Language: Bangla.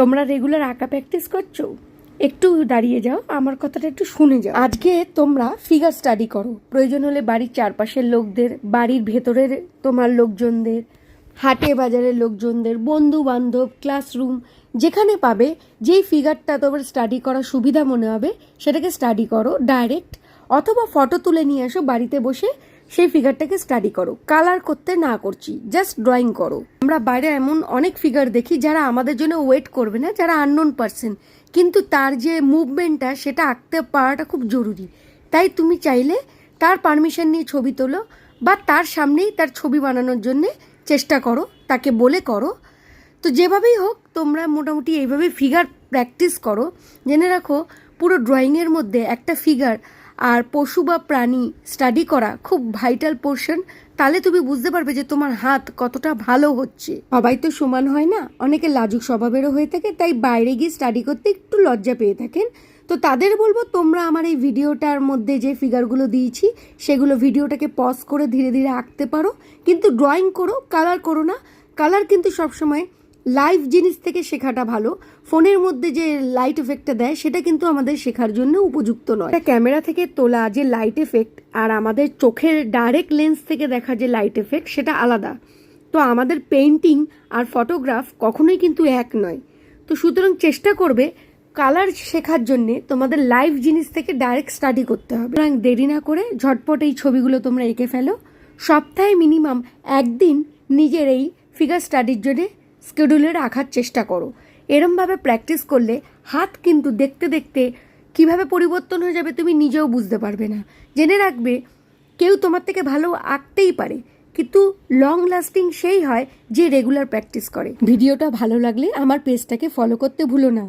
তোমরা রেগুলার আঁকা প্র্যাকটিস করছ? একটু দাঁড়িয়ে যাও, আমার কথাটা একটু শুনে যাও। আজকে তোমরা ফিগার স্টাডি করো। প্রয়োজন হলে বাড়ির চারপাশের লোকদের, বাড়ির ভেতরের তোমার লোকজনদের, হাটে বাজারের লোকজনদের বন্ধু বান্ধব ক্লাসরুম যেখানে পাবে, যেই ফিগারটা তোমার স্টাডি করার সুবিধা মনে হবে, সেটাকে স্টাডি করো ডাইরেক্ট অথবা ফটো তুলে নিয়ে আসো বাড়িতে বসে সেই ফিগারটাকে স্টাডি করো। কালার করতে না করছি জাস্ট ড্রয়িং করো। আমরা বাইরে এমন অনেক ফিগার দেখি যারা আমাদের জন্য ওয়েট করবে না, যারা আননোন পার্সন কিন্তু তার যে মুভমেন্টটা সেটা আঁকতে পারাটা খুব জরুরি। তাই তুমি চাইলে তার পারমিশন নিয়ে ছবি তোলো বা তার সামনেই তার ছবি বানানোর জন্য চেষ্টা করো, তাকে বলে করো। তো যেভাবেই হোক, তোমরা মোটামুটি এইভাবে ফিগার প্র্যাকটিস করো। জেনে রাখো, পুরো ড্রয়িংয়ের মধ্যে একটা ফিগার আর পশু বা প্রাণী স্টাডি করা খুব ভাইটাল পোর্শন তাহলে তুমি বুঝতে পারবে যে তোমার হাত কতটা ভালো হচ্ছে। সবাই তো সমান হয় না, অনেকে লাজুক স্বভাবেরও হয়ে থাকে, তাই বাইরে গিয়ে স্টাডি করতে একটু লজ্জা পেয়ে থাকেন। তো তাদের বলব, তোমরা আমার এই ভিডিওটার মধ্যে যে ফিগারগুলো দিয়েছি, সেগুলো ভিডিওটাকে পজ করে ধীরে ধীরে আঁকতে পারো। কিন্তু ড্রয়িং করো কালার করো না কালার কিন্তু সবসময় লাইভ জিনিস থেকে শেখাটা ভালো। ফোনের মধ্যে যে লাইট এফেক্টটা দেয়, সেটা কিন্তু আমাদের শেখার জন্য উপযুক্ত নয়। ক্যামেরা থেকে তোলা যে লাইট এফেক্ট আর আমাদের চোখের ডাইরেক্ট লেন্স থেকে দেখা যে লাইট এফেক্ট সেটা আলাদা। তো আমাদের পেন্টিং আর ফটোগ্রাফ কখনোই কিন্তু এক নয়। তো সুতরাং চেষ্টা করবে কালার শেখার জন্যে তোমাদের লাইভ জিনিস থেকে ডাইরেক্ট স্টাডি করতে হবে। সুতরাং দেরি না করে ঝটপট এই ছবিগুলো তোমরা এঁকে ফেলো। সপ্তাহে মিনিমাম একদিন নিজের এই ফিগার স্টাডির জন্যে স্কেডিউলে রাখার চেষ্টা করো। এরমভাবে প্র্যাকটিস করলে হাত কিন্তু দেখতে দেখতে কীভাবে পরিবর্তন হয়ে যাবে তুমি নিজেও বুঝতে পারবে না। জেনে রাখবে, কেউ তোমার থেকে ভালো আঁকতেই পারে, কিন্তু লং লাস্টিং সেই হয় যে রেগুলার প্র্যাকটিস করে। ভিডিওটা ভালো লাগলে আমার পেজটাকে ফলো করতে ভুলো না।